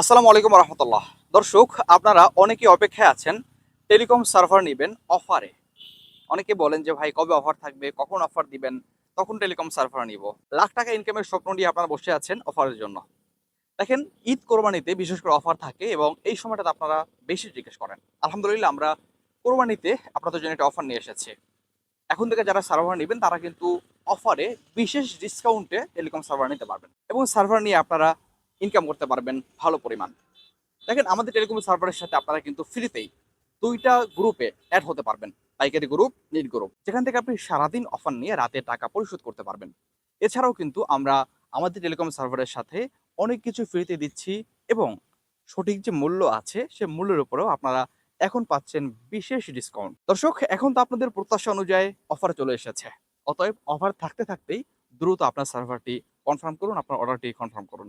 আসসালামু আলাইকুম রহমতুল্লাহ। দর্শক, আপনারা অনেকে অপেক্ষায় আছেন, টেলিকম সার্ভার নেবেন অফারে। অনেকে বলেন যে, ভাই, কবে অফার থাকবে? কখন অফার দিবেন? তখন টেলিকম সার্ভার নিব। লাখ টাকা ইনকামের স্বপ্ন নিয়ে আপনারা বসে আছেন অফারের জন্য। দেখেন, ঈদ কোরবানিতে বিশেষ করে অফার থাকে এবং এই সময়টাতে আপনারা বেশি জিজ্ঞেস করেন। আলহামদুলিল্লাহ, আমরা কোরবানিতে আপনাদের জন্য একটা অফার নিয়ে এসেছি। এখন থেকে যারা সার্ভার নেবেন, তারা কিন্তু অফারে বিশেষ ডিসকাউন্টে টেলিকম সার্ভার নিতে পারবেন। এবং সার্ভার নিয়ে আপনারা ইনকাম করতে পারবেন ভালো পরিমাণ। দেখেন, আমাদের টেলিকম সার্ভারের সাথে আপনারা কিন্তু ফ্রিতেই দুইটা গ্রুপে অ্যাড হতে পারবেন। পাইকারি গ্রুপ নিট গ্রুপ যেখান থেকে আপনি সারাদিন অফার নিয়ে রাতে টাকা পরিশোধ করতে পারবেন। এছাড়াও কিন্তু আমরা আমাদের টেলিকম সার্ভারের সাথে অনেক কিছু ফ্রিতে দিচ্ছি এবং সঠিক যে মূল্য আছে, সে মূল্যের উপরেও আপনারা এখন পাচ্ছেন বিশেষ ডিসকাউন্ট দর্শক, এখন তো আপনাদের প্রত্যাশা অনুযায়ী অফার চলে এসেছে। অতএব অফার থাকতে থাকতেই দ্রুত আপনার সার্ভারটি কনফার্ম করুন, আপনার অর্ডারটি কনফার্ম করুন।